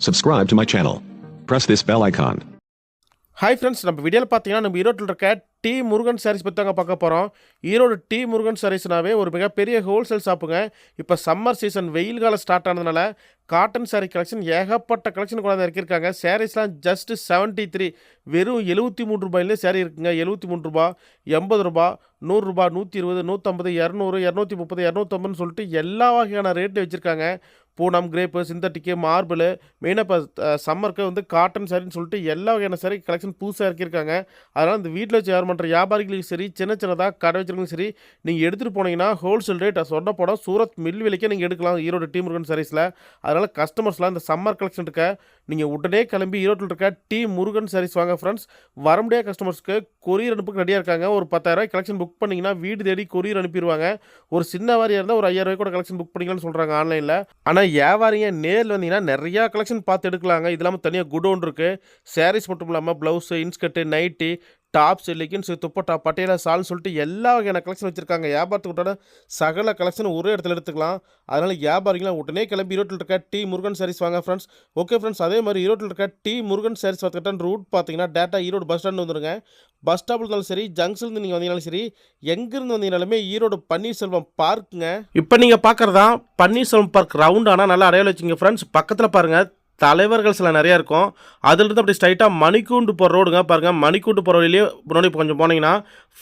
Subscribe to my channel. Press this bell icon. Hi friends நம்ம வீடியோவில் பார்த்தீங்கன்னா நம்ம ஈரோட்டில் இருக்க டி முருகன் சாரீஸ் பற்றி தாங்க பார்க்க போகிறோம் ஈரோடு டி முருகன் சாரீஸ்னாவே ஒரு மிகப்பெரிய ஹோல்சேல் ஷாப்புங்க இப்போ சம்மர் சீசன் வெயில் காலம் ஸ்டார்ட் ஆனதுனால காட்டன் சாரீ கலெக்ஷன் ஏகப்பட்ட கலெக்ஷன் கொண்டாந்து இறக்கியிருக்காங்க. சாரீஸ்லாம் ஜஸ்ட் செவன்ட்டி த்ரீ வெறும் எழுபத்தி மூணு ரூபாயிலே சாரீ இருக்குங்க. எழுபத்தி மூணு ரூபா எண்பது ரூபா நூறுரூபா நூற்றி இருபது நூற்றம்பது இரநூறு இரநூத்தி முப்பது இரநூத்தம்பதுன்னு சொல்லிட்டு எல்லா வகையான ரேட்டு வச்சுருக்காங்க. பூனம் கிரேப்பு சிந்தட்டிக்கு மார்பிள் மெயினாக இப்போ சம்மருக்கு வந்து காட்டன் சாரின்னு சொல்லிட்டு எல்லா வகையான சாரி கலெக்ஷன் புதுசாக இறக்கியிருக்காங்க. அதனால் இந்த வீட்டில் வச்சு வியாபாரம் பண்ணுற வியாபாரிகளுக்கும் சரி சின்ன சின்னதாக கடை வச்சிருக்கும் சரி நீங்கள் எடுத்துகிட்டு போனீங்கன்னா ஹோல்சேல் ரேட் சொன்ன படம் சூரத் மில் விலைக்கே நீங்கள் எடுக்கலாம் ஈரோடு டீ முருகன் சாரீஸில் அதனால் கஸ்டமர்ஸ்லாம் இந்த சம்மர் கலெக்ஷன் இருக்க நீங்கள் உடனே கிளம்பி ஈரோட்டில் இருக்க டி முருகன் சாரீஸ் வாங்க ஃப்ரெண்ட்ஸ் வர முடியாத கஸ்டமர்ஸ்க்கு கொரியர் அனுப்புக்கு ரெடியாக இருக்காங்க. ஒரு பத்தாயிரரூபாய் கலெக்ஷன் புக் பண்ணிங்கன்னா வீடு தேடி கொரியர் அனுப்பிடுவாங்க. ஒரு சின்ன வாரியாக இருந்தால் ஒரு ஐயாயிரம் ரூபாய் கூட கலெக்ஷன் புக் பண்ணிக்கலாம்னு சொல்கிறாங்க ஆன்லைனில் ஆனால் வியாபாரிங்க நேரில் வந்தீங்கன்னா நிறையா கலெக்ஷன் பார்த்து எடுக்கலாங்க. இது இல்லாமல் தனியாக குடோன் இருக்குது சாரீஸ் மட்டும் இல்லாமல் blouse inskirt nightie tops leggings dupatta Patiala சால்னு சொல்லிட்டு எல்லா வகையான கலெக்ஷன் வச்சுருக்காங்க. வியாபாரத்துக்கு சகல கலெக்ஷன் ஒரே இடத்துல எடுத்துக்கலாம். அதனால் வியாபாரிகளாம் உடனே கிளம்பி ஈரோட்டில் இருக்க டி முருகன் சாரீஸ் வாங்க ஃப்ரெண்ட்ஸ் ஓகே ஃப்ரெண்ட்ஸ் அதே மாதிரி ஈரோட்டில் இருக்க டி முருகன் சாரீஸ் பார்த்துக்கிட்டா ரூட் பார்த்தீங்கன்னா டேட்டா ஈரோடு பஸ் ஸ்டாண்ட் வந்துருங்க. பஸ் ஸ்டாப்பில் இருந்தாலும் சரி ஜங்ஷன்லேருந்து நீங்கள் வந்தீங்கனாலும் சரி எங்கேருந்து வந்தீங்கனாலுமே ஈரோடு பன்னீர்செல்வம் பார்க்குங்க இப்போ நீங்கள் பார்க்குறதா பன்னீர்செல்வம் பார்க் ரவுண்ட் ஆனால் நல்லா அடையாளம் வச்சுங்க ஃப்ரெண்ட்ஸ் பக்கத்தில் பாருங்கள் தலைவர்கள் சில நிறையா இருக்கும். அதுலேருந்து அப்படி ஸ்ட்ரைட்டாக மணிக்கூண்டு போகிற ரோடுங்க பாருங்கள் மணிக்கூண்டு போகிற வழியிலே முன்னாடி கொஞ்சம் போனீங்கன்னா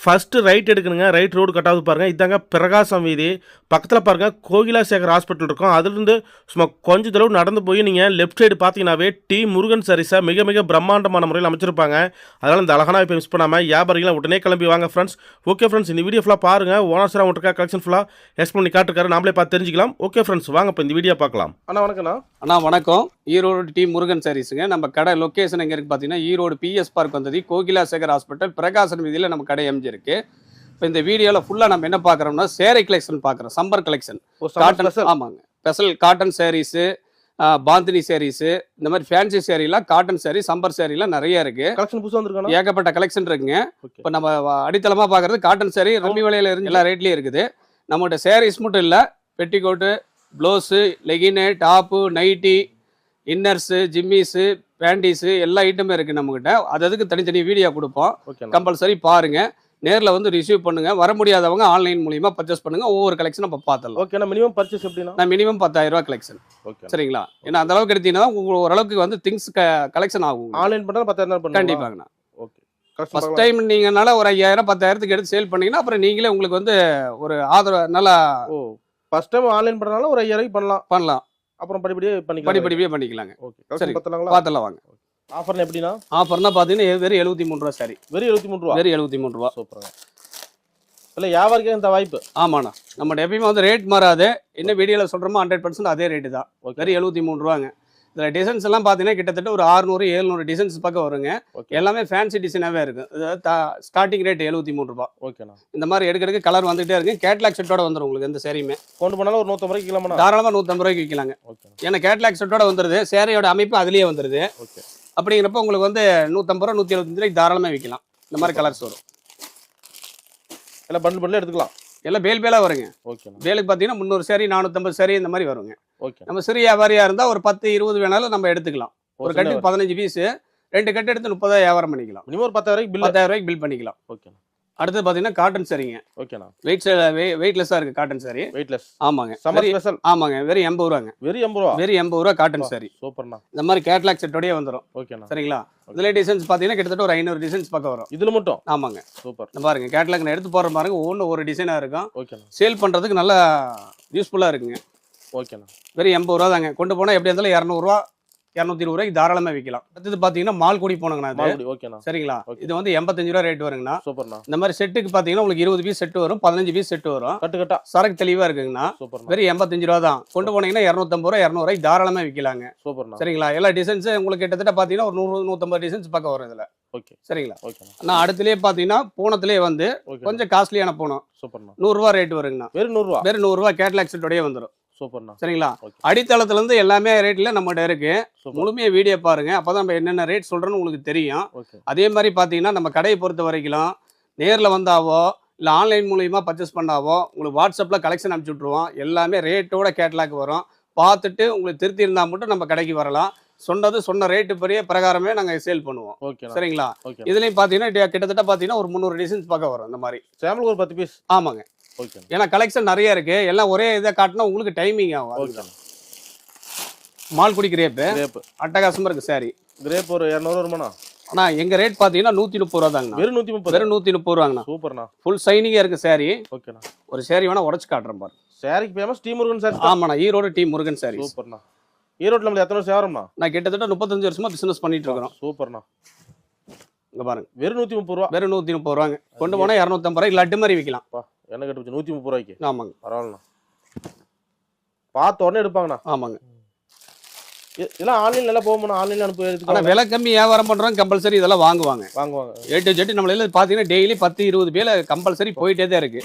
ஃபஸ்ட்டு ரைட் எடுக்கணுங்க. ரைட் ரோடு கட்டாவது பாருங்கள் இதாங்க பிரகாசம் வீதி. பக்கத்தில் பாருங்கள் கோகிலா சேகர் ஹாஸ்பிட்டல் இருக்கும். அதுலேருந்து சும்மா கொஞ்ச தடவை நடந்து போய் நீங்கள் லெஃப்ட் சைடு பார்த்தீங்கன்னாவே டி. முருகன் சரிசா மிக மிக பிரம்மாண்டமான முறையில் அமைச்சிருப்பாங்க. அதனால் இந்த அழகான இப்போ மிஸ் பண்ணாமல் வியாபாரிகளை உடனே கிளம்பி வாங்க ஃப்ரெண்ட்ஸ் ஓகே ஃப்ரெண்ட்ஸ் இந்த வீடியோ ஃபுல்லாக பாருங்கள் ஓனர் சார் அவங்கள்ட்ட கலெக்ஷன் ஃபுல்லாக எக்ஸ்பிளைன் பண்ணி காட்டுருக்காரு. நாமளே பார்த்து தெரிஞ்சிக்கலாம். ஓகே ஃப்ரெண்ட்ஸ் வாங்க இப்போ இந்த வீடியோ பார்க்கலாம். அண்ணா வணக்கண்ணா அண்ணா வணக்கம். ஈரோடு டி முருகன் சாரீஸுங்க. நம்ம கடை லொக்கேஷன் எங்கே இருக்குது பார்த்தீங்கன்னா ஈரோடு பிஎஸ் பார்க் வந்தது. கோகிலா சேகர் ஹாஸ்பிட்டல் பிரகாசன் வீதியில் நம்ம கடை அமைஞ்சிருக்கு இப்போ இந்த வீடியோவில் ஃபுல்லாக நம்ம என்ன பார்க்குறோம்னா சேரை கலெக்ஷன் பார்க்குறோம் சம்பர் கலெக்ஷன் காட்டன் ஆமாங்க. ஸ்பெஷல் காட்டன் சாரீஸு பாந்தினி சாரீஸு இந்த மாதிரி ஃபேன்சி சாரீலாம் காட்டன் சாரீ சம்பர் சாரீலாம் நிறைய இருக்கு. கலெக்ஷன் புதுசாக வந்திருக்காண்ணா ஏகப்பட்ட கலெக்ஷன் இருக்குங்க. இப்போ நம்ம அடித்தளமாக பார்க்குறது காட்டன் சாரீ ரம்மி விலையில இருந்து எல்லா ரேட்லேயும் இருக்குது. நம்மகிட்ட சாரீஸ் மட்டும் இல்லை petticoat blouse legging top nightie inners ஜிம்மிஸு panties எல்லா ஐட்டமும் இருக்குது நம்மக்கிட்ட அது அதுக்கு தனித்தனி வீடியோ கொடுப்போம். ஓகே கம்பல்சரி பாருங்க. நேரில் வந்து ரிசீவ் பண்ணுங்க. வர முடியாதவங்க ஆன்லைன் மூலியமா பர்ச்சேஸ் பண்ணுங்க. ஒவ்வொரு கலெக்ஷன் நம்ம பார்த்துடலாம் ஓகேண்ணா மினிமம் பர்ச்சேஸ் எப்படின்னா? நான் மினிமம் பத்தாயிரம் ரூபாய் கலெக்ஷன் ஓகே சரிங்களா? ஏன்னா அந்த அளவுக்கு எடுத்தீங்கன்னா உங்களுக்கு ஓரளவுக்கு வந்து திங்ஸ் கலெக்ஷன் ஆகும் ஆன்லைன் பண்ணா பத்தாயிரம் கண்டிப்பாங்கண்ணா ஓகே ஃபர்ஸ்ட் டைம் நீங்கனால ஒரு ஐயாயிரம் பத்தாயிரத்துக்கு எடுத்து சேல் பண்ணீங்கன்னா அப்புறம் நீங்களே உங்களுக்கு வந்து ஒரு ஆதரவு நல்லா ஓ. ஃபர்ஸ்ட் டைம் ஆன்லைன் பண்றனால ஒரு ஐயாயிரம் பண்ணலாம். பண்ணலாம். அப்புறம் படிப்படியே பண்ணிக்கலாம் படிப்படியே பண்ணிக்கலாங்க. ஓகே. சரி. பார்த்துலாம் வாங்க. ஆஃபர்ல எப்படின்னா ஆஃபர்னா பார்த்தீங்கன்னா வெறும் எழுபத்தி மூணு ரூபா சரி வெறும் எழுபத்தி மூணு ரூபா வெறும் எழுபத்தி மூணு ரூபா சூப்பருங்க. இல்ல வியாபாரிக்கு இந்த வாய்ப்பு. ஆமாண்ணா. நம்ம எப்பயுமே வந்து ரேட் மாறாது. என்ன வீடியோவில் சொல்கிறோமோ ஹண்ட்ரட் பர்சன்ட் அதே ரேட்டு தான். வெறும் எழுபத்தி மூணு ரூபாங்க இதில் டிசைன்ஸ் எல்லாம் பார்த்தீங்கன்னா கிட்டத்தட்ட ஒரு அறுநூறு எழுநூறு டிசைன்ஸ் பக்கம் வருங்க. எல்லாமே ஃபேன்சி டிசைனாகவே இருக்கும் ஸ்டார்டிங் ரேட் எழுபத்தி மூணு ரூபா ஓகேண்ணா இந்த மாதிரி எடுக்க எடுக்க கலர் வந்துகிட்டே இருக்கு. கேட்லாக் செட்டோட வந்துடும் உங்களுக்கு எந்த சேரீயுமே கொண்டு போனாலும் ஒரு நூற்றம்பது ரூபாய்க்கு கிளம்புனா தாராளமாக நூற்றம்பது ரூபாய்க்கு விற்கலாங்க. ஏன்னா கேட்லாக் செட்டோட வந்துருது. சேரையோட அமைப்பு அதுலேயே வந்துருது. ஓகே அப்படிங்கிறப்ப உங்களுக்கு வந்து நூற்றம்பது ரூபா நூற்றி எழுபத்தஞ்சு ரூபாய்க்கு தாராளமாக விற்கலாம். இந்த மாதிரி கலர்ஸ் வரும். எல்லாம் பண்டில் பண்டில் எடுத்துக்கலாம். எல்லாம் பேல் பேலாக வருங்க. ஓகேண்ணா பேலுக்கு பார்த்தீங்கன்னா முந்நூறு சேரி நானூற்றம்பது சேரி இந்த மாதிரி வருங்க. ஓகே நம்ம சிறிய வியாபாரியாக இருந்தால் ஒரு பத்து இருபது வேணாலும் நம்ம எடுத்துக்கலாம். ஒரு கட்டு பதினஞ்சு பீஸு ரெண்டு கட்டு எடுத்து முப்பதாயிரம் வியாபாரம் பண்ணிக்கலாம். மினிமம் ஒரு பத்தாயிரம் ரூபாய்க்கு பில் பத்தாயிரம் ரூபாய்க்கு பில் பண்ணிக்கலாம். ஓகேண்ணா அடுத்து பார்த்தீங்கன்னா காட்டன் சரிங்க ஓகேண்ணா. வெயிட் வெயிட்லெஸ்ஸாக இருக்குது காட்டன் சாரி வெயிட்லெஸ் ஆமாங்க. சம்மர் ஸ்பெஷல் ஆமாங்க. வெறும் எண்பது ரூபாங்க. வெறும் எண்பது ரூபா? வெறும் எண்பது ரூபா காட்டன் சாரி சூப்பர்ண்ணா. இந்த மாதிரி கேட்லாக் செட்டோடய வந்துடும் ஓகேண்ணா. சரிங்களா? இதில் டிசைன்ஸ் பார்த்தீங்கன்னா கிட்டத்தட்ட ஒரு ஐநூறு டிசைன்ஸ் பக்கம் வரும். இதுல மட்டும்? ஆமாங்க. சூப்பர். பாருங்க கேட்லாக் எடுத்து போடுற பாருங்க ஒவ்வொன்று ஒரு டிசைனாக இருக்கும். ஓகேண்ணா. சேல் பண்ணுறதுக்கு நல்லா யூஸ்ஃபுல்லாக இருக்குங்க. ஓகேண்ணா. வெறும் எண்பது ரூபா தாங்க கொண்டு போனால் எப்படி இருந்தாலும் இரநூறுவா இரநூத்தி இருபது ரூபாய்க்கு தாராளமாக விற்கலாம் அடுத்தது பார்த்தீங்கன்னா மால்குடி போனங்கண்ணா இது. ஓகேண்ணா சரிங்களா. இது வந்து எண்பத்தஞ்சு ரூபா ரேட் வருங்கண்ணா. சூப்பர்ண்ணா. இந்த மாதிரி செட்டுக்கு பார்த்தீங்கன்னா உங்களுக்கு இருபது பீஸ் செட்டு வரும் பதினஞ்சு பீஸ் செட்டு வரும். கட்டு கட்டா. சரக்கு தெளிவாக இருக்குங்கண்ணா. சூப்பர்ண்ணா. வெறும் எண்பத்தஞ்சு ரூபா தான். கொண்டு போனீங்கன்னா இரநூத்தம்பது ரூபா இரநூறுவாய்க்கு தாராளமாக விற்கலாங்க சூப்பர்ண்ணா. சரிங்களா? எல்லா டிசைன்ஸ் உங்களுக்கு கிட்டத்தட்ட பார்த்தீங்கன்னா ஒரு நூறு நூற்றம்பது டிசைன்ஸ் பக்கம் வரும் இதில். ஓகே சரிங்களா? ஓகேண்ணா நான் அடுத்துலேயே பார்த்தீங்கன்னா பூனத்திலே வந்து ஓகே கொஞ்சம் காஸ்ட்லியான பூனம். சூப்பர்ண்ணா. நூறுரூவா ரேட் வருங்கண்ணா. வெறும் நூறுரூவா வெறும் நூறுரூவா கேட்லாக் செட்டோடய வந்துடும் சூப்பர்ண்ணா. சரிங்களா? ஓகே. அடித்தளத்துல இருந்து எல்லாமே ரேட்ல நம்மகிட்ட இருக்கு. சூப்பர். முழுமையா வீடியோ பாருங்க. அப்பதான் நம்ம என்னென்ன ரேட் சொல்றோன்னு உங்களுக்கு தெரியும். ஓகே. அதே மாதிரி பார்த்தீங்கன்னா நம்ம கடையை பொறுத்த வரைக்கும் நேரில் வந்தாவோ இல்லை ஆன்லைன் மூலியமா பர்ச்சேஸ் பண்ணாவோ உங்களுக்கு வாட்ஸ்அப்பில் கலெக்ஷன் அனுப்பிச்சி விட்ருவோம் எல்லாமே ரேட்டோட கேட்லாக் வரும். பார்த்துட்டு உங்களுக்கு திருத்தி இருந்தால் மட்டும் நம்ம கடைக்கு வரலாம். சொன்னது சொன்ன ரேட்டு பெரிய பிரகாரமே நாங்கள் சேல் பண்ணுவோம். ஓகேண்ணா. சரிங்களா? ஓகே இதுலயும் பார்த்தீங்கன்னா கிட்டத்தட்ட பார்த்தீங்கன்னா ஒரு முந்நூறு டிசைன்ஸ் பக்கம் வரும் இந்த மாதிரி. சாம்பிளுக்கு ஒரு பத்து பீஸ் ஆமாங்க. ஏன்னா கலெக்ஷன் நிறைய இருக்கு. எல்லாம் ஒரே இதை காட்டினா உங்களுக்கு டைமிங் ஆகும். மால்குடி கிரேப்பு கிரேப் அட்டகாசமா இருக்கு சாரி கிரேப் ஒரு இரநூறு வருமாண்ணா? ஆனா எங்க ரேட் பாத்தீங்கன்னா நூத்தி முப்பது ரூபா தாங்கண்ணா. வெறும் நூற்றி முப்பது வெறும் நூத்தி முப்பது ரூபாங்கண்ணா. சூப்பர்ண்ணா. ஃபுல் சைனிங்கா இருக்கு சாரி ஓகேண்ணா ஒரு சாரி வேணா உடச்சு காட்டுறேன் பாரு. சாரிக்கு ஃபேமஸ் டீ முருகன் சாரி ஆமாண்ணா ஈரோடு டீ முருகன் சாரி சூப்பர்ண்ணா. ஈரோட்டில் நம்மளுக்கு எத்தனை வருஷம் ஆகிறோம்ண்ணா நான் கிட்டத்தட்ட முப்பத்தஞ்சு வருஷமா பிசினஸ் பண்ணிட்டு இருக்கிறோம். சூப்பர்ண்ணா. இங்க பாருங்க. வெறும் நூற்றி முப்பது ரூபா? வெறும் நூத்தி முப்பது ரூபாங்க. கொண்டு போனா இரநூத்தம்பது ரூபாய்க்கு லட்டு மாதிரி விற்கலாம் என்ன கட்டு நூற்றி முப்பது ரூபாய்க்கு? ஆமாங்க. பரவாயில்லண்ணா. பார்த்த உடனே எடுப்பாங்கண்ணா. ஆமாங்க. இதெல்லாம் ஆன்லைன் நல்லா போகணும் ஆன்லைன்ல அனுப்பி ஆனா எடுத்துக்கலாம் விலை கம்மி வியாபாரம் பண்றோம் கம்பல்சரி இதெல்லாம் வாங்குவாங்க. வாங்குவாங்க. ஏ டு ஜெட் நம்மள பாத்தீங்கன்னா டெய்லி பத்து இருபது பேர் கம்பல்சரி போயிட்டே தான் இருக்கு.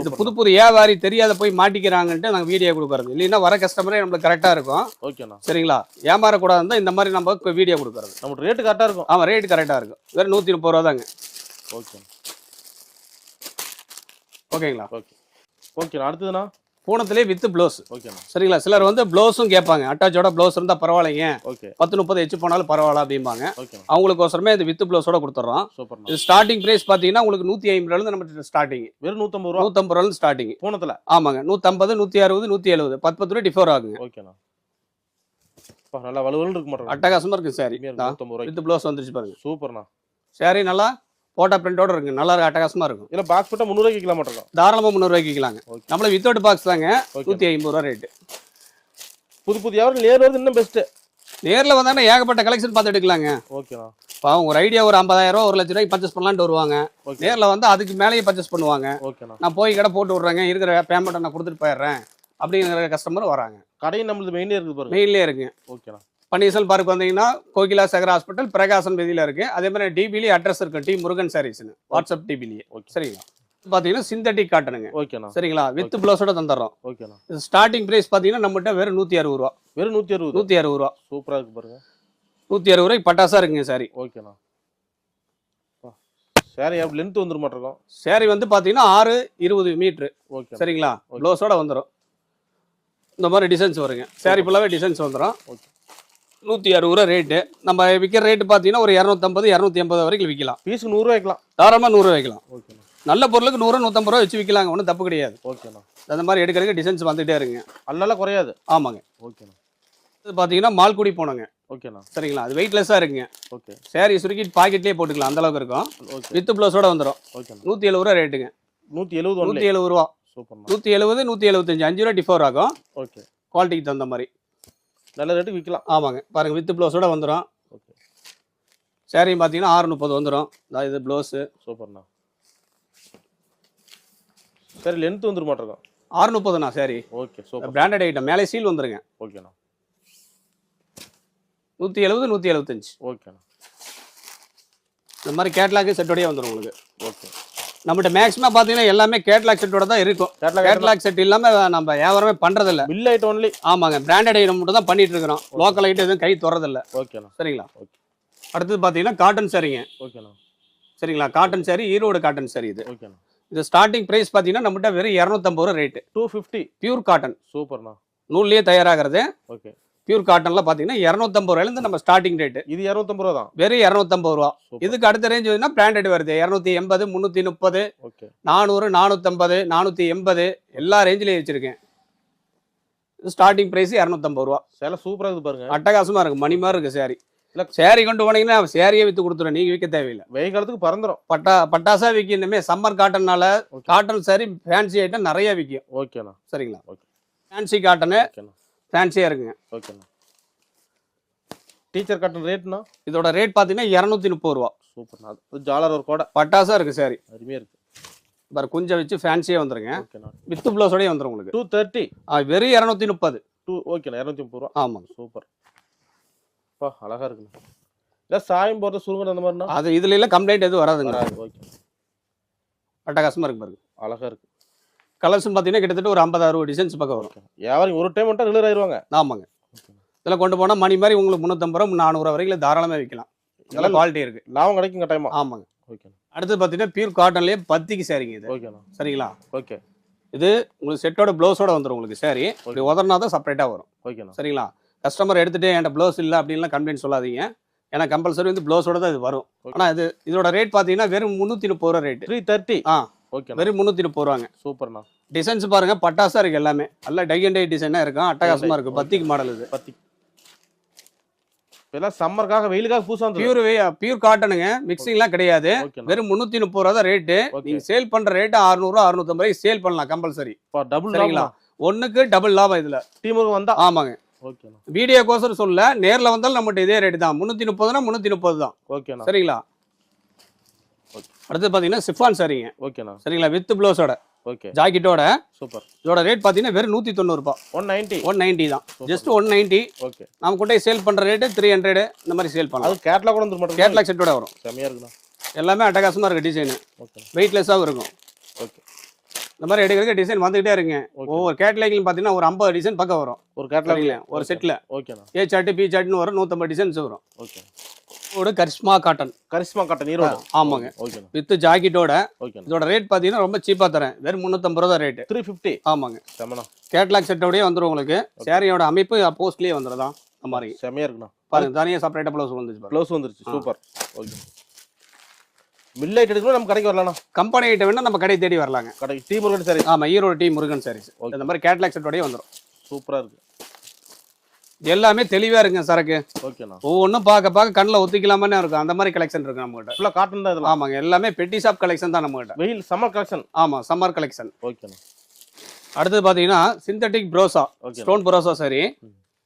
இது புது புது வியாபாரி தெரியாத போய் மாட்டிக்கிறாங்கன்ட்டு நாங்கள் வீடியோ கொடுக்குறது. இல்லைன்னா வர கஸ்டமரே நம்மளுக்கு கரெக்டாக இருக்கும். ஓகேண்ணா. சரிங்களா? ஏமாறக்கூடாதுன்னு தான் இந்த மாதிரி நம்ம வீடியோ கொடுக்குறது. நம்மளுக்கு ரேட்டு கரெக்டாக இருக்கும். ஆமாம் ரேட் கரெக்டாக இருக்கும். வெறும் நூற்றி முப்பது ரூபா தாங்க. ஓகே ஓகேங்களா? ஓகே. ஓகேண்ணா அடுத்ததுண்ணா? பூனத்திலே வித் ப்ளவுஸ் ஓகேண்ணா சரிங்களா? சிலர் வந்து ப்ளவுஸும் கேட்பாங்க. அட்டாச்சோட ப்ளவுஸ் இருந்தால் பரவாயில்லைங்க ஓகே பத்து முப்பது எச்சு போனாலும் பரவாயில்ல அப்படிம்பாங்க. அவங்களுக்கோசரமே இந்த வித் ப்ளவுஸோட கொடுத்துட்றோம் சூப்பர்ண்ணா இது ஸ்டார்டிங் ப்ரைஸ் பார்த்தீங்கன்னா உங்களுக்கு நூற்றி ஐம்பதுலேருந்து நம்ம ஸ்டார்டிங் வெறும் நூற்றம்பது ரூபா? நூற்றம்பது ரூபாலேருந்து ஸ்டார்டிங் பூனத்தில் ஆமாங்க. நூற்றம்பது நூற்றி அறுபது நூற்றி எழுபது பத்து பத்து ரூபா டிஃபர் ஆகுங்க. ஓகேண்ணா நல்லா வலுவலுன்னு இருக்க அட்டகாசமாக இருக்கு. சாரி வித் ப்ளவுஸ் வந்துருச்சு பாருங்க. சூப்பர்ண்ணா சாரி நல்லா? போட்டா பிரிண்டோட இருக்கு. நல்லா இருக்கு அட்டகாசமா இருக்கும். இல்லை பாக்ஸ் போட்டால் முந்நூறுவாய்க்கு விற்கலாம் மாட்டோம் தாராளமா முந்நூறுவாய்க்கு விற்கலாங்க நம்மள வித்தவுட் பாக்ஸ் தாங்க. நூத்தி ஐம்பது ரூபா ரேட்டு புது புது வியாபாரம் நேர் வருது இன்னும் பெஸ்ட்டு நேர்ல வந்தாங்கன்னா ஏகப்பட்ட கலெக்ஷன் பார்த்து எடுக்கலாங்க. ஓகேண்ணா பாவம் ஒரு ஐடியா ஒரு ஐம்பதாயிரம் ரூபா ஒரு லட்ச ரூபாய்க்கு பர்ச்சேஸ் பண்ணலான்ட்டு வருவாங்க. நேர்ல வந்து அதுக்கு மேலேயே பர்ச்சேஸ் பண்ணுவாங்க. நான் போய் கடை போட்டு விட்றேங்க. இருக்கிற பேமெண்ட்டை நான் கொடுத்துட்டு போயிடுறேன். அப்படிங்கிற கஸ்டமர் வராங்க. கடையும் நம்மளுக்கு மெயினே இருக்குது மெயின்லேயே இருக்குங்க ஓகேண்ணா பன்னீர்செல் பார்க் வந்தீங்கன்னா கோகிலா சகர் ஹாஸ்பிட்டல் பிரகாசன் வீதியில இருக்கு. அதே மாதிரி டிபிலி அட்ரஸ் இருக்கு. டி முருகன் சாரீஸ்னு வாட்ஸ்அப் டிபிலியே ஓகே சரிங்களா? பார்த்தீங்கன்னா சிந்தட்டிக் காட்டனுங்க ஓகேண்ணா சரிங்களா? வித் ப்ளவுஸோட தந்துடுறோம். ஓகேண்ணா ஸ்டார்டிங் பிரைஸ் பார்த்தீங்கன்னா நம்மகிட்ட வெறும் நூற்றி அறுபது ரூபா. வெறும் நூற்றி அறுபது நூற்றி அறுபது ரூபா. சூப்பராக இருக்கு பாருங்க. நூற்றி அறுபது ரூபாய்க்கு பட்டாசா இருக்குங்க சாரி ஓகேண்ணா சரி அப்படி லென்த் வந்துட மாட்டிருக்கோம் சாரி வந்து பார்த்தீங்கன்னா ஆறு இருபது மீட்ரு ஓகே சரிங்களா. ப்ளவுஸோட வந்துடும். இந்த மாதிரி டிசைன்ஸ் வருங்க. சாரி ஃபுல்லாகவே டிசைன்ஸ் வந்துடும். ஓகே நூற்றி அறுபது ரூபா ரேட்டு நம்ம விற்கிற ரேட்டு பார்த்தீங்கன்னா ஒரு இரநூத்தம்பது இரநூத்தி எண்பது வரைக்கும் விற்கலாம். பீஸுக்கு நூறுரூவா வைக்கலாம் தாராளமாக நூறு வைக்கலாம் ஓகேண்ணா நல்ல பொருளுக்கு நூறு நூற்றம்பது ரூபா வச்சு விற்கலாங்க. ஒன்றும் தப்பு கிடையாது. ஓகேண்ணா அந்த மாதிரி எடுக்கிறதுக்கு டிசைன்ஸ் வந்துகிட்டே இருங்க அதனால குறையாது. ஆமாங்க. ஓகேண்ணா இது பார்த்தீங்கன்னா மால்குடி போனோங்க. ஓகேண்ணா சரிங்களா? அது வெயிட்லெஸ்ஸாக இருக்குங்க. ஓகே. சாரி சுருக்கிட்டு பாக்கெட்லேயே போட்டுக்கலாம். அந்த அளவுக்கு இருக்கும். ஓகே. வித் ப்ளவுஸோட வந்துடும் ஓகேண்ணா நூற்றி எழுபது ரூபா ரேட்டுங்க நூற்றி எழுபது நூற்றி எழுபது ரூபா. சூப்பர்ண்ணா நூற்றி எழுபது நூற்றி எழுபத்தஞ்சு அஞ்சு ரூபா டிஃபர் ஆகும். ஓகே. குவாலிட்டிக்கு தகுந்த மாதிரி. நல்ல ரேட்டுக்கு விற்கலாம். ஆமாங்க. பாருங்க வித் ப்ளவுஸோட வந்துடும் ஓகே சாரியும் பார்த்தீங்கன்னா ஆறு முப்பது வந்துடும் அதான் இது ப்ளவுஸு சூப்பர்ண்ணா சரி லென்த் வந்துட மாட்டிருக்கோம் ஆறு முப்பதுண்ணா sari okay super branded item மேலே சீல் வந்துருங்க. ஓகேண்ணா நூற்றி எழுபது நூற்றி எழுபத்தஞ்சு ஓகேண்ணா இந்த மாதிரி கேட்லாக் செட்டோடய வந்துடும் உங்களுக்கு. ஓகே நம்மகிட்ட மேக்ஸிமம் பார்த்தீங்கன்னா எல்லாமே கேட்லாக் செட்டோட தான் இருக்கும். கேட்லாக் செட் இல்லாமல் நம்ம வியாபாரமே பண்ணுறதில்ல பில் ஐட்டம் ஒன்லி ஆமாங்க. பிராண்டட் ஐட்டம் மட்டும் தான் பண்ணிட்டு இருக்கிறோம். லோக்கல் ஐட்டம் எதுவும் கை துறதில்ல. ஓகேண்ணா சரிங்களா? ஓகே அடுத்தது பார்த்தீங்கன்னா காட்டன் சாரிங்க ஓகேண்ணா சரிங்களா? காட்டன் சாரி ஈரோடு காட்டன் சாரி இது. ஓகேண்ணா இது ஸ்டார்டிங் பிரைஸ் பார்த்தீங்கன்னா நம்மகிட்ட வெறும் இரநூத்தம்பது ரூபா rate two fifty pure cotton சூப்பர்ண்ணா நூல்லையே தயாராகிறது. ஓகே பியூர் காட்டன்ல பார்த்தீங்கன்னா இரநூத்தம்பது ரூபாயிலேருந்து நம்ம ஸ்டார்டிங் ரேட்டு இது இரநூத்தம்பது ரூபா தான். வெறும் இரநூத்தம்பது ரூபா. இதுக்கு அடுத்த ரேஞ்ச் வந்து பிராண்டட் வருது. இரநூத்தி எண்பது முந்நூற்றி முப்பது ஓகே. நானூறு நானூற்றம்பது நானூற்றி எண்பது எல்லா ரேஞ்சிலையும் வச்சிருக்கேன். ஸ்டார்டிங் ப்ரைஸ் இரநூத்தம்பது ரூபா. சேலை சூப்பராக இருக்குது பாருங்க. அட்டகாசமா இருக்கு. மணி மாதிரி இருக்கு சாரி இல்ல. சாரி கொண்டு போனீங்கன்னா சேரியே வித்து கொடுத்துரும். நீங்க விற்க தேவையில்லை. வெயில் காலத்துக்கு பறந்துடும் பட்டா பட்டாசா விற்கணுமே. சம்மர் காட்டன்னால. காட்டன் சாரி ஃபேன்சி ஐட்டம் நிறைய விற்கும் ஓகேண்ணா. சரிங்களா? Okay. ஃபேன்சி காட்டனு ஓகேண்ணா ஃபேன்சியா இருக்குங்க. ஓகேண்ணா. டீச்சர் காட்டன் ரேட்னா இதோட ரேட் பார்த்தீங்கன்னா இரநூத்தி முப்பது ரூபா. சூப்பர்ண்ணா. அது ஜாலர் ஒரு கோடை. பட்டாசா இருக்கு சாரி அருமையாக இருக்கு. பாரு குஞ்சம் வச்சு ஃபேன்சியே வந்துருங்க. ஓகேண்ணா. வித்து ப்ளவுஸோடய வந்துடும் உங்களுக்கு. டூ தேர்ட்டி ஆ, வெறும் இரநூத்தி முப்பது. டூ ஓகேண்ணா இரநூத்தி முப்பது ரூபா. ஆமாங்க. சூப்பர். பா அழகா இருக்குண்ணா. இல்லை சாயம் போகிறது சுருங்கல் அந்த மாதிரினா அது இதுல கம்ப்ளைண்ட் எதுவும் வராதுங்க. வராது ஓகே. அட்டகாசமா இருக்கு பாருங்க. அழகா இருக்கு. கலர்ஸ் பார்த்தீங்கன்னா கிட்டத்தட்ட ஒரு ஐம்பது அறுபது டிசைன்ஸ் பக்கம் வரும். ஓகே வியாபாரம் ஒரு டைம் மட்டும் ரெகுலர் ஆயிடுவாங்க ஆமாங்க. இதெல்லாம் கொண்டு போனால் மணி மாதிரி உங்களுக்கு முந்நூற்றம்பது ரூபா நானூறு வரைக்கும் தாராளமாக விற்கலாம். நல்ல குவாலிட்டி இருக்கு. லாபம் கிடைக்கும் கட்டாயமா. ஆமாங்க. ஓகேண்ணா அடுத்து பார்த்தீங்கன்னா பியூர் காட்டன்லேயே பத்திக்கு சாரிங்க இது. ஓகேண்ணா சரிங்களா? ஓகே உங்களுக்கு செட்டோட ப்ளவுஸோட வந்துடும் உங்களுக்கு சாரி இப்படி உதறினா தான் செப்பரேட்டாக வரும். ஓகேண்ணா சரிங்களா? கஸ்டமர் எடுத்துட்டு என்கிட்ட ப்ளவுஸ் இல்லை அப்படின்லாம் கம்ப்ளைண்ட் சொல்லாதீங்க. ஏன்னா கம்பல்சரி வந்து ப்ளவுஸோட தான் இது வரும். ஆனால் இது இதோட ரேட் பார்த்தீங்கன்னா வெறும் முந்நூற்றி முப்பது ரூபா ரேட்டு த்ரீ தேர்ட்டி ஆ. ஓகேண்ணா. வெறும் முந்நூற்றி முப்பது ரூபாங்க சூப்பர்ண்ணா. டிசைன்ஸ் பாருங்க பட்டாசா இருக்கு எல்லாமே. நல்ல டை அண்ட் டை டிசைனாக இருக்கும். அட்டகாசமா இருக்கு பத்திக்கு மாடல் இது. பத்தி. இதெல்லாம் சம்மருக்காக வெயிலுக்காக வந்து பியூர் பியூர் காட்டனுங்க மிக்சிங்லாம் கிடையாது. வெறும் முந்நூற்றி முப்பது ரூபா தான் ரேட்டு ஓகே நீங்க சேல் பண்ற ரேட்டு அறுநூறுவா அறுநூத்தம்பது ரூபாய்க்கு சேல் பண்ணலாம் கம்பல்சரி டபுள் சரிங்களா? ஒண்ணுக்கு டபுள் லாபம் இதுல. டீமுக்கு வந்தா? ஆமாங்க. ஓகேண்ணா வீடியோக்கோசரம் சொல்ல நேர்ல வந்தாலும் நம்மகிட்ட இதே ரேட் தான். முந்நூற்றி முப்பதுனா முந்நூற்றி முப்பது தான். ஓகேண்ணா சரிங்களா? ஓகே. அடுத்து பார்த்தீங்கன்னா சிஃபான் சரிங்க. ஓகேண்ணா. சரிங்களா? வித் ப்ளவுஸோட ஓகே. ஜாக்கெட்டோட. சூப்பர். இதோட ரேட் பார்த்தீங்கன்னா வெறும் நூற்றி தொண்ணூறுபா ஒன் நைன்டி. ஒன் நைன்ட்டி தான். Just one ninety okay. நம்ம கூட சேல் பண்ற ரேட்டு த்ரீ ஹண்ட்ரட் இந்த மாதிரி சேல் பண்ணலாம். அது கேட்லாக் கூட வந்து மட்டும் கேட்லாக் செட்டோட வரும். செமையா இருக்குண்ணா. எல்லாமே அட்டகாசமா இருக்கு டிசைன் ஓகே வெயிட்லெஸ்ஸாகவும் இருக்கும். ஓகே. இந்த மாதிரி எடுக்கிறதுக்கு டிசைன் வந்துகிட்டே இருக்குங்க ஓகே ஒவ்வொரு கேட்லாக்லையும் பார்த்தீங்கன்னா ஒரு ஐம்பது டிசைன் பக்கம் வரும். ஒரு சரிங்களா? ஒரு செட்டில் ஓகேண்ணா ஏ சாட்டு பி சாட்டுன்னு வரும் நூற்றம்பது டிசைன்ஸ் வரும். ஓகே ஒரு கரிஷ்மா காட்டன் கரிஷ்மா காட்டன் ஈரோடு ஆமாங்க. ஓகேண்ணா வித் ஜாக்கெட்டோட ஓகேண்ணா இதோட ரேட் பார்த்தீங்கன்னா ரொம்ப சீப்பாக தரேன். வெறும் முந்நூற்றம்பது ரூபா ரேட்டு த்ரீ ஃபிஃப்டி ஆமாங்க. செமண்ணா கேட்லாக் செட்டோடய வந்துடும் உங்களுக்கு. சேரீயோட அமைப்பு போஸ்ட்லேயே வந்துடுதான் இந்த மாதிரி. செமையா இருக்குண்ணா. பாருங்க தனியாக செப்பரேட்டாக ப்ளவுஸ் வந்துச்சு க்ளோஸ் வந்துருச்சு. சூப்பர். ஓகே மில்லைட் எடுக்கணும் நம்ம கடைக்கு வரலாம்ண்ணா. கம்பெனி ஐட்டம் வேணா நம்ம கடை தேடி வரலாங்க. கடைக்கு டீ முருகன் சரி ஆமாம் ஈரோடு டீ முருகன் சாரீஸ். இந்த மாதிரி கேட்லாக் செட்டோடய வந்துடும் சூப்பரா இருக்கு. எல்லாமே தெளிவா இருக்குங்க சரக்கு. ஓகேண்ணா ஒவ்வொன்றும் பார்க்க பார்க்க கண்ணில் ஒத்திக்கலாமே இருக்கும். அந்த மாதிரி கலெக்ஷன் இருக்கு நம்மகிட்ட. ஃபுல்லா காட்டன் தான் ஆமாங்க எல்லாமே பெட்டி ஷாப் கலெக்ஷன் தான் நம்மகிட்ட. வெயில் சம்மர் கலெக்ஷன் ஆமாம் சம்மர் கலெக்ஷன் ஓகேண்ணா அடுத்தது பார்த்தீங்கன்னா சிந்தட்டிக் ப்ரோசா ஸ்டோன் ப்ரோசா சரி.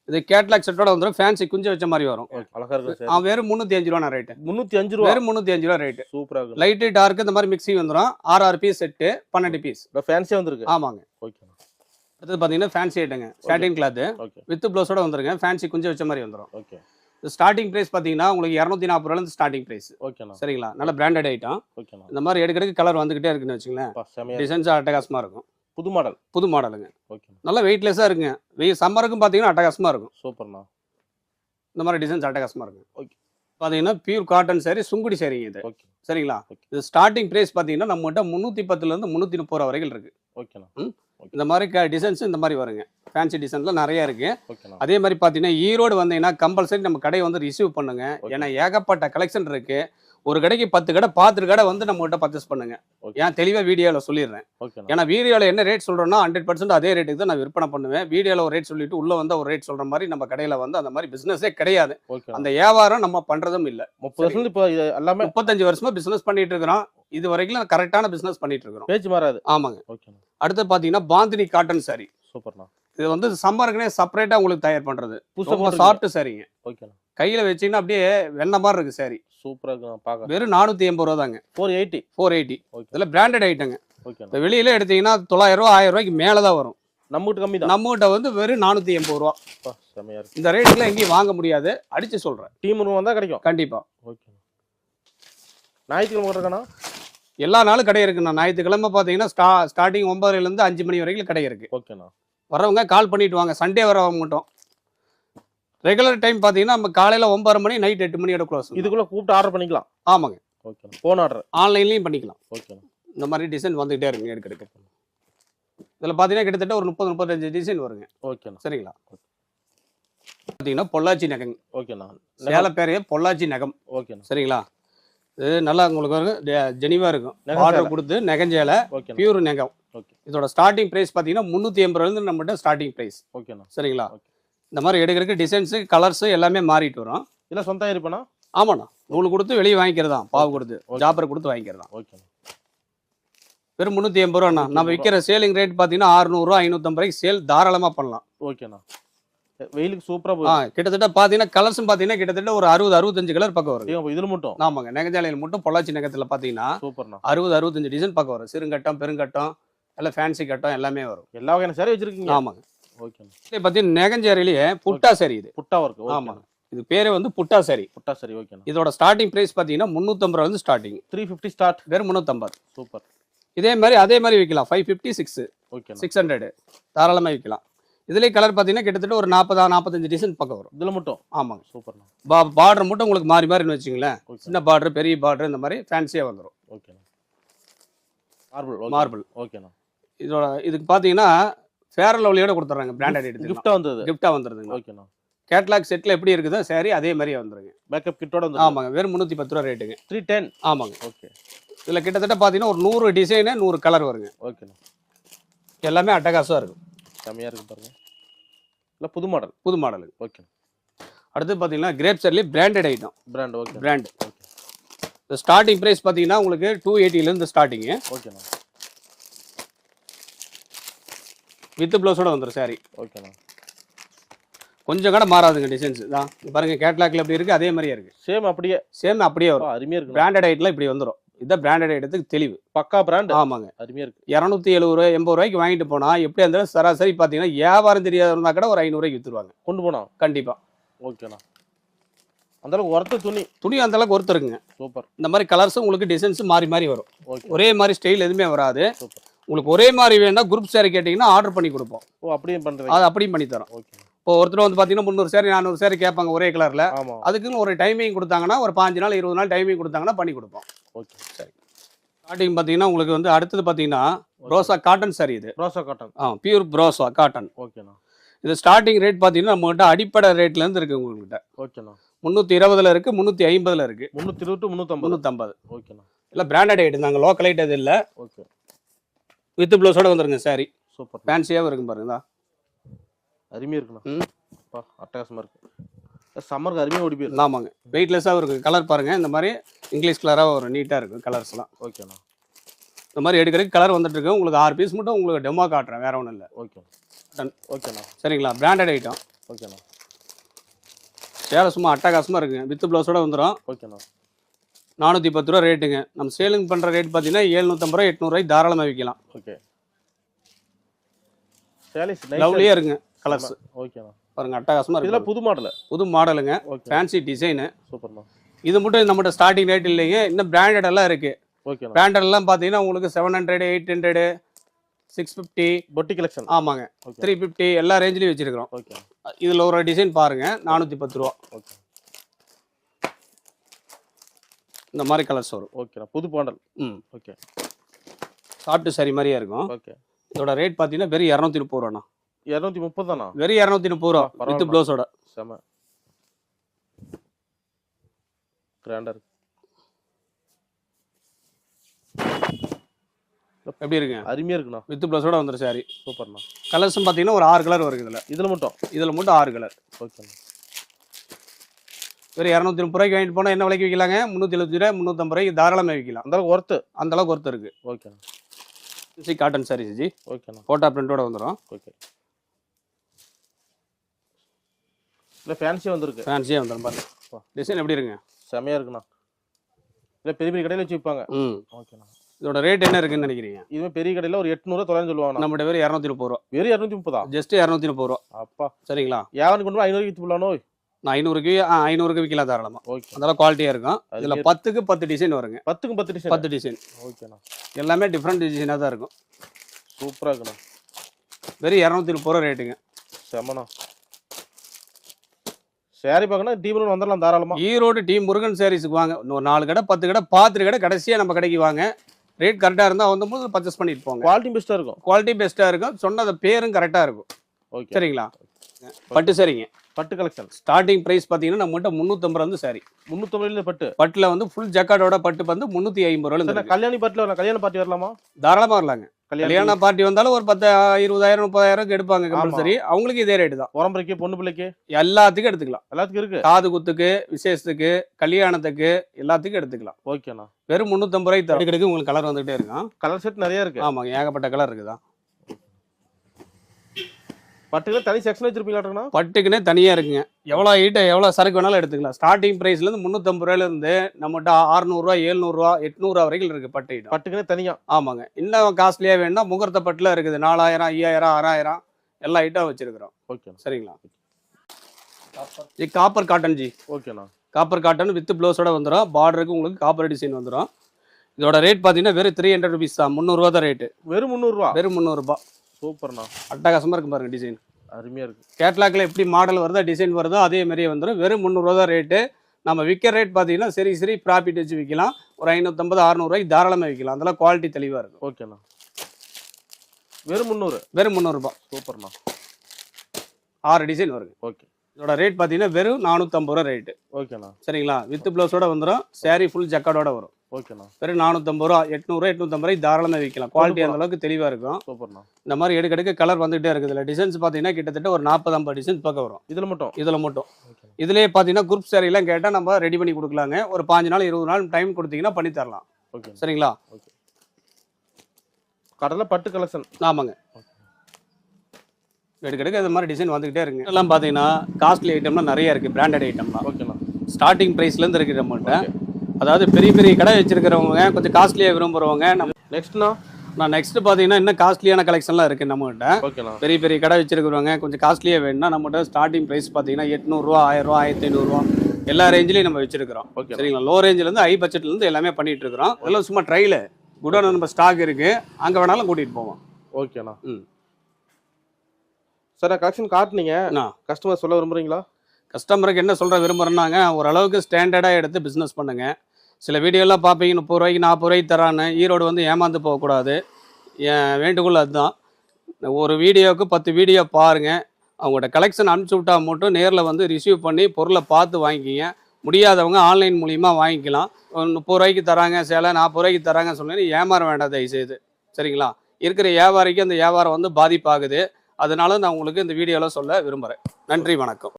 இது கேட்லாக் செட்டோட வந்துடும் ஃபேன்சி குஞ்சு வச்ச மாதிரி வரும். ஓகே அழகா இருக்கு சார் ஆ வெறும் முந்நூற்றி அஞ்சு ரூபா ரேட்டு முந்நூத்தி அஞ்சு ரூபா? வெறும் முந்நூற்றி அஞ்சு ரூபா ரேட்டு சூப்பரா இருக்கு. லைட்டு டார்க் இந்த மாதிரி மிக்ஸி வந்துடும் ஆறு ஆறு பீஸ் செட்டு பன்னெண்டு பீஸ் ஃபேன்சியா வந்திருக்கு. ஆமாங்க. ஓகேண்ணா அடுத்தது பார்த்தீங்கன்னா ஃபேன்சி ஐட்டங்க சாட்டின் கிளாத் ஓகே வித் ப்ளவுஸோட வந்துருங்க. ஃபேன்சி குஞ்சு வச்ச மாதிரி வந்துடும் ஓகே ஸ்டார்டிங் ப்ரைஸ் பார்த்தீங்கன்னா உங்களுக்கு இரநூத்தி நாற்பது ரூபாயிலிருந்து ஸ்டார்டிங் ப்ரைஸ் ஓகேண்ணா சரிங்களா? நல்ல பிராண்டட் ஐட்டம் இந்த மாதிரி எடுக்கிறதுக்கு கலர் வந்துகிட்டே இருக்குன்னு வச்சுங்களேன். டிசைன்ஸ் அட்டகாசமாக இருக்கும். புது மாடல் புது மாடலுங்க ஓகேண்ணா நல்லா வெயிட்லெஸ்ஸாக இருக்குங்க. வெயில் சம்மருக்கும் பார்த்தீங்கன்னா அட்டகாசமாக இருக்கும். சூப்பர்ண்ணா. இந்த மாதிரி டிசைன்ஸ் அட்டகாசமாக இருக்கும் Okay. பார்த்தீங்கன்னா பியூர் காட்டன் saree சுங்குடி சரிங்க இது. ஓகே சரிங்களா. இது ஸ்டார்டிங் ப்ரைஸ் பார்த்தீங்கன்னா நம்மகிட்ட முந்நூற்றி பத்துலேருந்து முந்நூற்றி முப்பது ரூபா வரைக்கும் இருக்கு ஓகேண்ணா இந்த மாதிரி டிசைன்ஸ் இந்த மாதிரி வருங்க. ஃபேன்சி டிசைன்லாம் நிறைய இருக்கு. ஓகேண்ணா அதே மாதிரி பார்த்தீங்கன்னா ஈரோடு வந்தீங்கன்னா கம்பல்சரி நம்ம கடையை வந்து ரிசீவ் பண்ணுங்க. ஏன்னா ஏகப்பட்ட கலெக்ஷன் இருக்கு. ஒரு கடைக்கு பத்து கடை பார்த்துட்டு கடை வந்து நம்ம கிட்ட பர்ச்சேஸ் பண்ணுங்க. ஏன் தெளிவாக வீடியோவில் சொல்லிடுறேன். ஏன்னா வீடியோவில் என்ன ரேட் சொல்கிறோன்னா ஹண்ட்ரட் பர்சன்ட் அதே ரேட்டுக்கு தான் நான் விற்பனை பண்ணுவேன். வீடியோவில் ஒரு ரேட் சொல்லிட்டு உள்ளே வந்து ஒரு ரேட் சொல்கிற மாதிரி நம்ம கடையில் வந்து அந்த மாதிரி பிஸ்னஸே கிடையாது. அந்த வியாபாரம் நம்ம பண்ணுறதும் இல்லை. முப்பது வருஷம் இப்போ எல்லாமே முப்பத்தஞ்சு வருஷமா பிஸ்னஸ் பண்ணிட்டு இருக்கிறோம். இது வரைக்கும் கரெக்டான பிஸ்னஸ் பண்ணிட்டு இருக்கிறோம். பேச்சு மாறாது. ஆமாங்க. அடுத்து பார்த்தீங்கன்னா பாந்தினி காட்டன் saree. சூப்பர்ண்ணா இது வந்து சம்மருக்குனே செப்பரேட்டாக உங்களுக்கு தயார் பண்ணுறது புதுசா ரொம்ப போட்டிருக்கீங்க. சாஃப்ட் சரிங்க. ஓகேண்ணா. கையில் வச்சீங்கன்னா அப்படியே வெண்ணெய் மாதிரி இருக்கு saree. சூப்பரா இருக்குண்ணா பார்க்க வெறும் நானூற்றி எண்பது ரூபா தாங்க four eighty four eighty okay. இதில் பிராண்டட் ஐட்டங்க ஓகேண்ணா. இப்போ வெளியில எடுத்தீங்கன்னா தொள்ளாயிரம் ரூபா ஆயிரம் ரூபாய்க்கு மேலே தான் வரும். நம்மகிட்ட கம்மி தான் நம்மகிட்ட வந்து வெறும் நானூற்றி எண்பது ரூபா. செமையா இருக்கு. இந்த ரேட்டுக்குலாம் எங்கேயும் வாங்க முடியாது. அடிச்சு சொல்கிறேன் டீம் ரூம் வந்தா கிடைக்கும். கண்டிப்பாக ஓகே ஞாயிற்றுக்கிழமை இருக்கண்ணா. எல்லா நாளும் கடை இருக்குண்ணா. ஞாயிற்றுக்கிழமை பார்த்தீங்கன்னா ஸ்டா ஸ்டார்டிங் ஒன்பதுலேருந்து அஞ்சு மணி வரைக்கும் கடை இருக்கு. ஓகேண்ணா. வரவங்க கால் பண்ணிட்டு வாங்க. சண்டே வரவங்க மட்டும். ரெகுலர் டைம் பார்த்தீங்கன்னா நம்ம காலையில் ஒன்பது மணி நைட் எட்டு மணியோட க்ளோஸ் இது இதுக்குள்ள கூப்பிட்டு ஆர்டர் பண்ணிக்கலாம். ஆமாங்க. ஓகேண்ணா ஃபோன் ஆர்டர் ஆன்லைன்லையும் பண்ணிக்கலாம். ஓகேண்ணா இந்த மாதிரி டிசைன் வந்துகிட்டே இருக்குங்க எடுக்கிறதுக்கு இதில் பார்த்தீங்கன்னா கிட்டத்தட்ட ஒரு முப்பது முப்பத்தஞ்சு டிசைன் வருங்க. ஓகேண்ணா சரிங்களா? பார்த்தீங்கன்னா பொள்ளாச்சி நகம் ஓகேண்ணா சேலை பேரே பொள்ளாச்சி நகம். ஓகேண்ணா சரிங்களா? இது நல்லா உங்களுக்கு வரும் ஜெனிவாக இருக்கும். ஆர்டர். கொடுத்து நெகஞ்சேலை பியூர் நெகம். ஓகே. இதோட ஸ்டார்டிங் ப்ரைஸ் பார்த்தீங்கன்னா முந்நூற்றி எண்பது ரூபாயிலிருந்து நம்மகிட்ட ஸ்டார்டிங் ப்ரைஸ் ஓகேண்ணா. சரிங்களா. இந்த மாதிரி எடுக்கிறதுக்கு டிசைன்ஸு கலர்ஸு எல்லாமே மாறிட்டு வரும். இல்லை சொந்தம் இருப்பேண்ணா ஆமாண்ணா. நூல் கொடுத்து வெளியே வாங்கிக்கிறதா? பாவு கொடுத்து. ஜாப்பர் கொடுத்து வாங்கிக்கிறதா? ஓகேண்ணா. வெறும் முந்நூற்றி எண்பது ரூபாண்ணா. நம்ம விற்கிற சேலிங் ரேட் பார்த்தீங்கன்னா அறுநூறுவா ஐநூற்றம்பது ரூபாய்க்கு சேல் தாராளமாக பண்ணலாம். ஓகேண்ணா. வெயிலுக்கு சூப்பரா ஆ போகுது கிட்டத்தட்ட பார்த்தீங்கன்னா கலர்ஸும் பார்த்தீங்கன்னா கிட்டத்தட்ட ஒரு அறுபது அறுபத்தஞ்சு கலர் பக்கம் வரும் இதுல மட்டும்? ஆமாங்க நெகஞ்சாலையில் மட்டும் பொள்ளாச்சி நகரத்தில் பார்த்தீங்கன்னா சூப்பர்ண்ணா. அறுபது அறுபத்தஞ்சு டிசைன் பக்கம் வரும். சிறுங்கட்டம் பெருங்கட்டம் எல்லாம் ஃபேன்சி கட்டம் எல்லாமே வரும். எல்லா வகையான சாரி வச்சிருக்கீங்க? ஆமாங்க. ஓகேண்ணா. இதே பார்த்தீங்கன்னா நெகஞ்சேரிலேயே புட்டா சரி இது. புட்டா ஒர்க் ஆமாங்க. இது பேரே வந்து புட்டா சரி புட்டா சரி ஓகேண்ணா. இதோட ஸ்டார்டிங் ப்ரைஸ் பார்த்தீங்கன்னா முந்நூற்றம்பது ரூபாயிலிருந்து ஸ்டார்டிங் த்ரீ ஃபிஃப்டி ஸ்டார்ட் வெறும் முந்நூற்றம்பது சூப்பர். இதே மாதிரி அதே மாதிரி விற்கலாம் ஃபைவ் ஃபிஃப்டி சிக்ஸ் ஓகேண்ணா. சிக்ஸ் ஹண்ட்ரட் தாராளமாக விற்கலாம் இதுலேயே கலர் பார்த்தீங்கன்னா கிட்டத்தட்ட ஒரு நாற்பதா நாற்பத்தஞ்சு டிசைன் பக்கம் வரும். இதுல மட்டும்? ஆமாங்க. சூப்பர்ண்ணா. பா பார்டர் மட்டும் உங்களுக்கு மாறி மாறின்னு வச்சுங்களேன் சின்ன பார்டர் பெரிய பார்டர் இந்த மாதிரி ஃபேன்சியாக வந்துடும் ஓகேண்ணா. மார்பிள் மார்பிள் ஓகேண்ணா. இதோட இதுக்கு பார்த்தீங்கன்னா ஃபேர் லவ்லியோட கொடுத்துட்றாங்க பிராண்டட் எடுத்து கிஃப்டா வந்தது. கிஃப்டாக வந்துடுதுங்க ஓகேண்ணா. கேட்லாக் செட்டில் எப்படி இருக்குதோ saree அதே மாதிரியே வந்துருங்க. பேக்கப் கிட்டோட வந்து ஆமாங்க வெறும் முந்நூற்றி பத்து ரூபா ரேட்டுங்க த்ரீ டென் ஆமாங்க. ஓகே. இதில் கிட்டத்தட்ட பார்த்தீங்கன்னா ஒரு நூறு டிசைனு நூறு கலர் வருங்க. ஓகேண்ணா. எல்லாமே அட்டகாசமாக இருக்கும். செம்மையாக இருக்கு பாருங்க. இல்லை புது மாடல் புது மாடலுங்க ஓகே அடுத்து பார்த்தீங்கன்னா crepe சர்லேயே branded item brand okay brand இந்த ஸ்டார்டிங் ப்ரைஸ் பார்த்தீங்கன்னா உங்களுக்கு டூ எயிட்டிலேருந்து ஸ்டார்டிங்கு ஓகேண்ணா வித் ப்ளவுஸோட வந்துடும் saree. ஓகேண்ணா கொஞ்சம் கூட மாறாதுங்க டிசைன்ஸ் தான் இங்க பாருங்க கேட்லாக்ல எப்படி இருக்கு அதே மாதிரியே இருக்கு. சேம் அப்படியே. சேம் அப்படியே வரும். அருமையாக இருக்கு பிராண்டட் ஐட்டம்லாம் இப்படி வந்துடும் இதான் பிராண்டட் ஐட்டத்துக்கு தெளிவு. பக்கா பிராண்ட் ஆமாங்க. அருமையாக இருக்கு. இரநூத்தி எழுபது ரூபாய் எண்பது ரூபாய்க்கு வாங்கிட்டு போனா எப்படி இருந்தாலும் சராசரி பார்த்தீங்கன்னா வியாபாரம் தெரியாத இருந்தா கூட ஒரு ஐநூறுரூவாய்க்கு வித்துருவாங்க. கொண்டு போனா? கண்டிப்பா. ஓகேண்ணா அந்த அளவுக்கு ஒர்த்து துணி? துணி அந்த அளவுக்கு ஒருத்தருக்குங்க சூப்பர் இந்த மாதிரி கலர்ஸும் உங்களுக்கு டிசைன்ஸ் மாறி மாறி வரும். ஒரே மாதிரி ஸ்டைல் எதுவுமே வராது. உங்களுக்கு ஒரே மாதிரி வேணா குரூப் saree கேட்டிங்கன்னா ஆர்டர் பண்ணி கொடுப்போம். ஓ அப்படியே பண்ணுறீங்க அது அப்படியும் பண்ணி தரோம். ஓகே இப்போ ஒருத்தர் வந்து பார்த்தீங்கன்னா முந்நூறு saree நானூறு saree கேட்பாங்க ஒரே கலரில் அதுக்குன்னு ஒரு டைமிங் கொடுத்தாங்கன்னா ஒரு பாஞ்சு நாள் இருபது நாள் டைமிங் கொடுத்தாங்கன்னா பண்ணி கொடுப்போம். ஓகே ஸ்டார்டிங் பார்த்தீங்கன்னா உங்களுக்கு வந்து அடுத்தது பார்த்தீங்கன்னா ரோசா காட்டன் saree இது. ரோசா காட்டன் ஆ பியூர் ப்ரோசா காட்டன் ஓகேண்ணா இது ஸ்டார்டிங் ரேட் பார்த்தீங்கன்னா நம்மகிட்ட அடிப்படை ரேட்லேருந்து இருக்குது உங்கள்கிட்ட. ஓகேண்ணா முந்நூற்றி இருபதுல இருக்குது முந்நூற்றி ஐம்பதுல இருக்குது முந்நூற்றி இருபது முந்நூற்றம்பது முந்நூற்றம்பது ஓகேண்ணா இல்லை பிராண்டட் ஐட்டம் நாங்கள் லோக்கல் ஐட்டம் இது இல்லை. ஓகே வித் ப்ளவுஸோட வந்துருங்க saree சூப்பர் ஃபேன்சியாகவும் இருக்கும் பாருங்க இந்தா. அருமையாக இருக்குண்ணா. ம். அட்டகாசமாக இருக்கு. சம்மருக்கு அருமையாக ஓடி போயிருக்கு. ஆமாங்க. வெயிட்லெஸ்ஸாகவும் இருக்கும் கலர் பாருங்க. இந்த மாதிரி இங்கிலீஷ் கலராக வரும் நீட்டாக இருக்கும் கலர்ஸ்லாம் ஓகேண்ணா இந்த மாதிரி எடுக்கிறதுக்கு கலர் வந்துட்டு இருக்கு. உங்களுக்கு ஆறு பீஸ் மட்டும் உங்களுக்கு டெமோ காட்டுறேன் வேற ஒன்றும் இல்லை. Okay Done. ஓகேண்ணா சரிங்களா? பிராண்டட் ஐட்டம் ஓகேண்ணா சேலை சும்மா அட்டகாசமாக இருக்குங்க. வித் ப்ளவுஸோட வந்துடும் ஓகேண்ணா நானூற்றி பத்து ரூபா ரேட்டுங்க நம்ம சேலிங் பண்ணுற ரேட் பார்த்தீங்கன்னா ஏழ்நூற்றம்பது ரூபா எட்நூறுவாய்க்கு தாராளமாக விற்கலாம் ஓகே லவ்லியாக இருக்குங்க கலர்ஸ் ஓகேண்ணா பாருங்க அட்டகாசமாக இருக்கு. புது மாடல். புது மாடலுங்க. ஓகே. ஃபேன்சி டிசைனு சூப்பர்ண்ணா. இது மட்டும் நம்மகிட்ட ஸ்டார்டிங் ரேட் இல்லைங்க. இன்னும் பிராண்டட் எல்லாம் இருக்கு. ஓகேண்ணா. பிராண்டட் எல்லாம் பார்த்தீங்கன்னா உங்களுக்கு seven hundred eight hundred six fifty பொட்டி கலெக்ஷன் ஆமாங்க. ஓகே. த்ரீ ஃபிஃப்டி எல்லா ரேஞ்சிலையும் வச்சிருக்கிறோம். ஓகே. இதில் ஒரு டிசைன் பாருங்க நானூற்றி பத்து ரூபா. ஓகே. இந்த மாதிரி கலர்ஸ் வரும். ஓகேண்ணா புது மாடல் ம். ஓகே. சாப்பிட்டு சரி மாதிரியே இருக்கும். ஓகே. இதோட ரேட் பார்த்தீங்கன்னா வெறும் இரநூத்தி முப்பது ரூபாண்ணா. இரநூத்தி முப்பது தானா? வெறும் இரநூத்தி முப்பது ரூபா வித். ப்ளவுஸோட செம. கிராண்டா இருக்கு. எப்படி இருக்குங்க அருமையா இருக்குண்ணா. வித் ப்ளவுஸோட வந்துடும் சாரி சூப்பர்ண்ணா. கலர்ஸும் பார்த்தீங்கன்னா ஒரு ஆறு கலர் வருது இதில். இதுல மட்டும்? இதில் மட்டும் ஆறு கலர் ஓகேண்ணா. வெறும் இரநூத்தி முப்பது ரூபாய்க்கு வாங்கிட்டு போனால் என்ன விலைக்கு விற்கலாங்க முந்நூற்றி எழுபத்தி ரூபாய் முந்நூற்றம்பது ரூபாய்க்கு தாராளமாக விற்கலாம் அந்த அளவுக்கு ஒர்த்து அந்த அளவுக்கு ஒருத்தர் இருக்கு. ஓகேண்ணா. சி காட்டன் சாரி ஜி ஓகேண்ணா. ஃபோட்டோ பிரிண்டோட வந்துடும் ஓகே. இல்ல ஃபேன்சியா வந்திருக்கு. ஃபேன்சியாக வந்துடும் பாருங்க. டிசைன் எப்படி இருக்குங்க? செமையா இருக்குண்ணா. இல்ல பெரிய பெரிய கடையில வச்சு விற்பாங்க ம். ஓகேண்ணா இதோட ரேட் என்ன இருக்குன்னு நினைக்கிறீங்க? இதுவே பெரிய கடையில ஒரு எட்நூறு தொள்ளாயிரம் சொல்லுவாங்கண்ணா. நம்மகிட்ட வெறும் இரநூத்தி முப்பது ரூபா. வெறும் இரநூத்தி முப்பதா? ஜஸ்ட் இரநூத்தி முப்பது ரூபா. அப்பா. சரிங்களா? யாவனுக்கு கொண்டு போய் ஐநூறு வித்து போடலானோ நான் ஐநூறுக்கு ஐநூறுக்கு விற்கலாம் தாராளமா. ஓகே அதெல்லாம் குவாலிட்டியாக இருக்கும். இதில் பத்துக்கு பத்து டிசைன் வருங்க. பத்துக்கும் பத்து டிசைன் பத்து டிசைன் ஓகேண்ணா எல்லாமே டிஃப்ரெண்ட் டிசைனாக தான் இருக்கும். சூப்பரா இருக்குண்ணா. வெறும் இரநூத்தி முப்பது ரூபா ரேட்டுங்க செமண்ணா சேரீ பார்க்கணும் டீபுல் வந்துடலாம் தாராளமா. ஈரோடு டீம் முருகன் சாரீஸுக்கு வாங்க. இன்னொரு நாலு கடை பத்து கடை பார்த்துட்டு கடை கடைசியாக நம்ம கடைக்கு வாங்க. ரேட் கரெக்டாக இருந்தால் வந்தபோது பர்ச்சேஸ் பண்ணிட்டு போங்க. குவாலிட்டி பெஸ்ட்டாக இருக்கும். குவாலிட்டி பெஸ்ட்டாக இருக்கும். சொன்னது பேரும் கரெக்டாக இருக்கும். ஓகே சரிங்களா? பட்டு சரிங்க. பட்டு கலெக்ஷன் ஸ்டார்டிங் ப்ரைஸ் பார்த்தீங்கன்னா நம்மகிட்ட முந்நூற்றம்பது வந்து சாரி முந்நூற்றம்பதுல பட்டு. பட்டில் வந்து ஃபுல் ஜக்கார்டோட பட்டு வந்து முந்நூற்றி ஐம்பது சரி, ரூபாய் நான் கல்யாணி வரலாம். கல்யாண பார்ட்டி வரலாமா? தாராளமாக வரலாங்க. கல்யாணம் கல்யாண பார்ட்டி வந்தாலும் ஒரு பத்து இருபதாயிரம் முப்பதாயிரம் எடுப்பாங்க கம்பல்சரி அவங்களுக்கு இதே ரேட்டு தான். உரம்பரைக்கு பொண்ணு பிள்ளைக்கு? எல்லாத்துக்கும் எடுத்துக்கலாம். எல்லாத்துக்கும் இருக்கு. காது குத்துக்கு விசேஷத்துக்கு கல்யாணத்துக்கு எல்லாத்துக்கும் எடுத்துக்கலாம். ஓகேண்ணா வெறும் முந்நூற்றம்பது கிடைக்கு உங்களுக்கு கலர் வந்துகிட்டே இருக்கும். கலர் செட் நிறைய இருக்கு. ஆமாங்க ஏகப்பட்ட கலர் இருக்குதா பட்டுல தனி செக்ஷன் வச்சிருப்பீங்களாட்டா பட்டுக்குன்னே தனியாக இருக்குங்க. எவ்வளோ ஐட்ட எவ்வளோ சரக்கு வேணாலும் எடுத்துக்கலாம். ஸ்டார்டிங் ப்ரைஸ்லேருந்து முந்நூற்றம்பது ரூபாயிலேருந்து நம்மகிட்ட அறுநூறுவா எழுநூறுவா எட்நூறுவா வரைக்கும் இருக்குது பட்டு பட்டுக்குனே தனியா? ஆமாங்க. இன்னும் காஸ்ட்லியாக வேணும்னா முகூர்த்த பட்டில் இருக்குது. நாலாயிரம் ஐயாயிரம் ஆறாயிரம் எல்லா ஐட்டம் வச்சிருக்கிறோம். ஓகேண்ணா சரிங்களா? இது காப்பர் காட்டன் ஜி ஓகேண்ணா காப்பர் காட்டன் வித் ப்ளவுஸோட வந்துடும் பார்டருக்கு உங்களுக்கு காப்பர் டிசைன் வந்துடும் இதோட ரேட் பார்த்தீங்கன்னா வெறும் த்ரீ ஹண்ட்ரட் ருபீஸ் தான். முந்நூறுரூவா தான் ரேட்டு வெறும் முந்நூறுரூவா வெறும் முந்நூறுரூபா சூப்பர்ண்ணா. அட்டகாசமாக இருக்கும் பாருங்க டிசைன் அருமையா இருக்கு. கேட்லாக்ல எப்படி மாடல் வருதோ டிசைன் வருதோ அதே மாதிரியே வந்துடும் வெறும் முந்நூறுரூவா தான் ரேட்டு நம்ம விற்கிற ரேட் பார்த்தீங்கன்னா சரி சரி ப்ராஃபிட் வச்சு விற்கலாம் ஒரு ஐநூற்றம்பது அறநூறுவாய்க்கு தாராளமாக விற்கலாம் அதெல்லாம் குவாலிட்டி தெளிவாக இருக்கும். ஓகேண்ணா. வெறும் முந்நூறு. வெறும் முந்நூறுரூபா சூப்பர்ண்ணா. ஆறு டிசைன் வருங்க ஓகே. இதோட ரேட் பார்த்தீங்கன்னா வெறும் நானூற்றம்பது ரூபா ரேட்டு ஓகேண்ணா. சரிங்களா? வித் ப்ளவுஸோட வந்துடும் saree ஃபுல் ஜக்காடோட வரும். ஓகேண்ணா. வெறும் நானூற்றம்பது ரூபா எட்நூறுவா எட்நூற்றம்பது ரூபாய் தாராளமாக விற்கலாம் குவாலிட்டி அந்த அளவுக்கு தெளிவாக இருக்கும். சூப்பர்ண்ணா. இந்த மாதிரி எடுக்க எடுக்க கலர் வந்துகிட்டே இருக்குது இதில் டிசைன்ஸ் பார்த்தீங்கன்னா கிட்டத்தட்ட ஒரு நாற்பது ஐம்பது டிசைன்ஸ் பக்கம் வரும். இதில் மட்டும்? இதில் மட்டும். இதுலேயே பார்த்தீங்கன்னா குரூப் சாரீலாம் கேட்டால் நம்ம ரெடி பண்ணி கொடுக்கலாங்க. ஒரு பாஞ்சு நாள் இருபது நாள் டைம் கொடுத்தீங்கன்னா பண்ணி தரலாம். ஓகே. சரிங்களா? கடலை பட்டு கலெக்ஷன் ஆமாங்க. எடுக்க எடுக்க இது மாதிரி டிசைன் வந்துகிட்டே இருக்குங்க. எல்லாம் பார்த்தீங்கன்னா காஸ்ட்லி ஐட்டம்லாம் நிறைய இருக்குது பிராண்டட் ஐட்டம்லாம் ஓகேண்ணா. ஸ்டார்டிங் ப்ரைஸ்லேருந்து இருக்குது நம்மகிட்ட அதாவது பெரிய பெரிய கடை வச்சிருக்கிறவங்க கொஞ்சம் காஸ்ட்லியாக விரும்புகிறவங்க நம்ம நெக்ஸ்ட்ண்ணா நான் நெக்ஸ்ட் பார்த்தீங்கன்னா இன்னும் காஸ்ட்லியான கலெக்ஷன்லாம் இருக்குது நம்மகிட்ட. பெரிய பெரிய கடை வச்சிருக்கிறவங்க கொஞ்சம் காஸ்ட்லியாக வேணும்னா நம்மகிட்ட ஸ்டார்டிங் ப்ரைஸ் பார்த்தீங்கன்னா எட்நூறுரூவா ஆயிரரூவா ஆயிரத்தி ஐநூறுரூவா எல்லா ரேஞ்சிலையும் நம்ம வச்சிருக்கிறோம். ஓகே சரிங்களா? லோ ரேஞ்சிலேருந்து ஹை பட்ஜெட்லேருந்து எல்லாமே பண்ணிட்டு இருக்கிறோம். இதெல்லாம் சும்மா ட்ரையில் குடோன் நம்ம ஸ்டாக் இருக்கு. அங்கே வேணாலும் கூட்டிகிட்டு போவோம். ஓகேண்ணா ம். Sir collection காட்டுனீங்க. கஸ்டமர் சொல்ல விரும்புறீங்களா? கஸ்டமருக்கு என்ன சொல்கிற விரும்புகிறேன்னாங்க ஓரளவுக்கு ஸ்டாண்டர்டாக எடுத்து பிஸ்னஸ் பண்ணுங்க. சில வீடியோலாம் பார்ப்பீங்க முப்பது ரூபாய்க்கு நாற்பது ரூபாய்க்கு தரான்னு ஈரோடு வந்து ஏமாந்து போகக்கூடாது. என் வேண்டுகோள் அதுதான். ஒரு வீடியோவுக்கு பத்து வீடியோ பாருங்கள் அவங்களோட கலெக்ஷன் அனுப்பிச்சி விட்டா மட்டும் நேரில் வந்து ரிசீவ் பண்ணி பொருளை பார்த்து வாங்கிக்கிங்க. முடியாதவங்க ஆன்லைன் மூலிமா வாங்கிக்கலாம். முப்பது ரூபாய்க்கு தராங்க சேலை நாற்பது ரூபாய்க்கு தராங்க சொல்லி ஏமாற வேண்டாம் தயவுசெய்து. சரிங்களா? இருக்கிற வியாபாரிக்கு அந்த வியாபாரம் வந்து பாதிப்பாகுது. அதனால நான் உங்களுக்கு இந்த வீடியோவில் சொல்ல விரும்புகிறேன் நன்றி வணக்கம்.